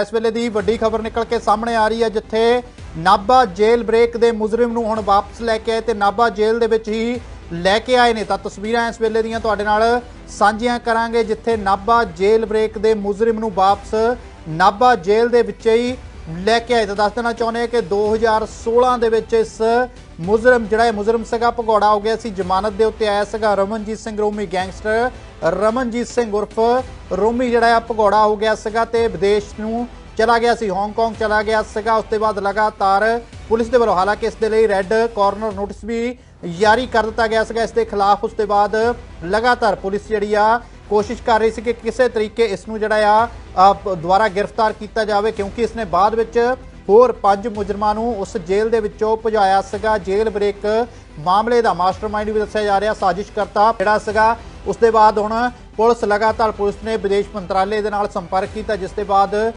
ਇਸ ਵੇਲੇ ਦੀ ਵੱਡੀ ਖਬਰ ਨਿਕਲ ਕੇ ਸਾਹਮਣੇ ਆ ਰਹੀ ਹੈ, ਜਿੱਥੇ ਨਾਭਾ ਜੇਲ੍ਹ ਬ੍ਰੇਕ ਦੇ ਮੁਜਰਮ ਨੂੰ ਹੁਣ ਵਾਪਸ ਲੈ ਕੇ ਆਏ ਤੇ ਨਾਭਾ ਜੇਲ੍ਹ ਦੇ ਵਿੱਚ ਹੀ ਲੈ ਕੇ ਆਏ ਨੇ। ਤਾਂ ਤਸਵੀਰਾਂ ਇਸ ਵੇਲੇ ਦੀਆਂ ਤੁਹਾਡੇ ਨਾਲ ਸਾਂਝੀਆਂ ਕਰਾਂਗੇ, ਜਿੱਥੇ ਨਾਭਾ ਜੇਲ੍ਹ ਬ੍ਰੇਕ ਦੇ ਮੁਜਰਮ ਨੂੰ ਵਾਪਸ ਨਾਭਾ ਜੇਲ੍ਹ ਦੇ ਵਿੱਚ ਹੀ ਲੈ ਕੇ ਆਏ ਤਾਂ ਦੱਸ ਦੇਣਾ ਚਾਹੁੰਦੇ ਹਾਂ ਕਿ 2016 ਦੇ ਵਿੱਚ ਇਸ ਮੁਜਰਮ, ਜਿਹੜਾ ਇਹ ਮੁਜਰਮ ਸੀਗਾ, ਭਗੌੜਾ ਹੋ ਗਿਆ ਸੀ। ਜ਼ਮਾਨਤ ਦੇ ਉੱਤੇ ਆਇਆ ਸੀਗਾ ਰਮਨਜੀਤ ਸਿੰਘ ਰੋਮੀ ਗੈਂਗਸਟਰ। ਰਮਨਜੀਤ ਸਿੰਘ ਉਰਫ ਰੋਮੀ ਜਿਹੜਾ ਆ, ਭਗੌੜਾ ਹੋ ਗਿਆ ਸੀਗਾ ਤੇ ਵਿਦੇਸ਼ ਨੂੰ ਚਲਾ ਗਿਆ ਸੀ ਹਾਂਗਕਾਂਗ ਚਲਾ ਗਿਆ ਸੀਗਾ। ਉਸ ਤੋਂ ਬਾਅਦ ਲਗਾਤਾਰ ਪੁਲਿਸ ਦੇ ਵੱਲੋਂ, ਹਾਲਾਂਕਿ ਇਸ ਦੇ ਲਈ ਰੈੱਡ ਕਾਰਨਰ ਨੋਟਿਸ ਵੀ ਜਾਰੀ ਕਰ ਦਿੱਤਾ ਗਿਆ ਸੀਗਾ। ਇਸ ਦੇ ਖਿਲਾਫ ਉਸ ਤੋਂ ਬਾਅਦ ਲਗਾਤਾਰ ਪੁਲਿਸ ਜਿਹੜੀ ਆ, ਕੋਸ਼ਿਸ਼ ਕਰ ਰਹੀ ਸੀ ਕਿ ਕਿਸੇ ਤਰੀਕੇ ਇਸ ਨੂੰ ਜਿਹੜਾ ਆ ਦੁਆਰਾ ਗ੍ਰਿਫਤਾਰ ਕੀਤਾ ਜਾਵੇ, ਕਿਉਂਕਿ ਇਸਨੇ ਬਾਅਦ ਵਿੱਚ ਹੋਰ ਪੰਜ ਮੁਜਰਮਾਂ ਨੂੰ ਉਸ ਜੇਲ੍ਹ ਦੇ ਵਿੱਚੋਂ ਭਜਾਇਆ ਸੀਗਾ। ਜੇਲ੍ਹ ਬ੍ਰੇਕ ਮਾਮਲੇ ਦਾ ਮਾਸਟਰਮਾਈਂਡ ਵੀ ਦੱਸਿਆ ਜਾ ਰਿਹਾ ਸਾਜ਼ਿਸ਼ਕਰਤਾ ਜਿਹੜਾ ਸੀਗਾ। ਉਸ ਦੇ ਬਾਅਦ ਹੁਣ ਪੁਲਿਸ ਲਗਾਤਾਰ ਪੁਲਿਸ ਨੇ ਵਿਦੇਸ਼ ਮੰਤਰਾਲੇ ਦੇ ਨਾਲ ਸੰਪਰਕ ਕੀਤਾ, ਜਿਸ ਦੇ ਬਾਅਦ